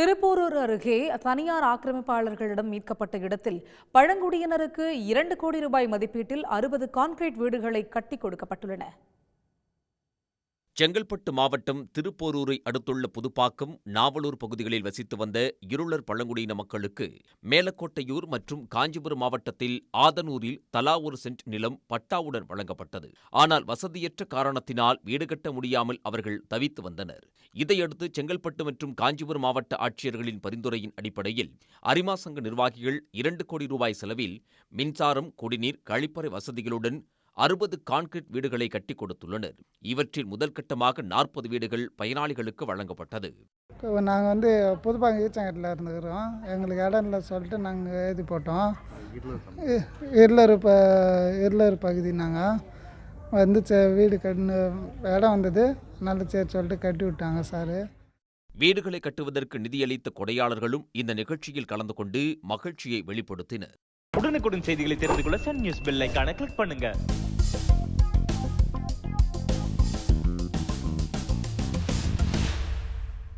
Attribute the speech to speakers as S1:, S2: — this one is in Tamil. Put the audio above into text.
S1: திருப்போரூர் அருகே தனியார் ஆக்கிரமிப்பாளர்களிடம் மீட்கப்பட்ட இடத்தில் பழங்குடியினருக்கு இரண்டு கோடி ரூபாய் மதிப்பீட்டில் அறுபது கான்கிரீட் வீடுகளை கட்டி கொடுக்கப்பட்டுள்ளன.
S2: செங்கல்பட்டு மாவட்டம் திருப்போரூரை அடுத்துள்ள புதுப்பாக்கம் நாவலூர் பகுதிகளில் வசித்து வந்த இருளர் பழங்குடியின மக்களுக்கு மேலக்கோட்டையூர் மற்றும் காஞ்சிபுரம் மாவட்டத்தில் ஆதனூரில் தலா ஒரு சென்ட் நிலம் பட்டாவுடன் வழங்கப்பட்டது. ஆனால் வசதியற்ற காரணத்தினால் வீடு கட்ட முடியாமல் அவர்கள் தவித்து வந்தனர். இதையடுத்து செங்கல்பட்டு மற்றும் காஞ்சிபுரம் மாவட்ட ஆட்சியர்களின் பரிந்துரையின் அடிப்படையில் அரிமா சங்க நிர்வாகிகள் இரண்டு கோடி ரூபாய் செலவில் மின்சாரம் குடிநீர் கழிப்பறை வசதிகளுடன் அறுபது கான்கிரீட் வீடுகளை கட்டிக் கொடுத்துள்ளனர். இவற்றில் முதல் கட்டமாக நாற்பது வீடுகள் பயனாளிகளுக்கு வழங்கப்பட்டது.
S3: இப்போ நாங்கள் வந்து புதுப்பாங்க ஈச்சங்கட்டில் இருந்துக்கிறோம். எங்களுக்கு இடம் இல்லை சொல்லிட்டு நாங்கள் எழுதி போட்டோம். இருளர் ப இருளர் பகுதி நாங்கள் வந்து சே வீடு கட்டின இடம் வந்தது. நல்ல சரி சொல்லிட்டு கட்டி விட்டாங்க சார்.
S2: வீடுகளை கட்டுவதற்கு நிதியளித்த கொடையாளர்களும் இந்த நிகழ்ச்சியில் கலந்து கொண்டு மகிழ்ச்சியை வெளிப்படுத்தினர்.
S4: உடனுக்குடன் செய்திகளை தெரிந்து கொள்ள சன் நியூஸ் பெல் ஐகானை கிளிக் பண்ணுங்க. Bye.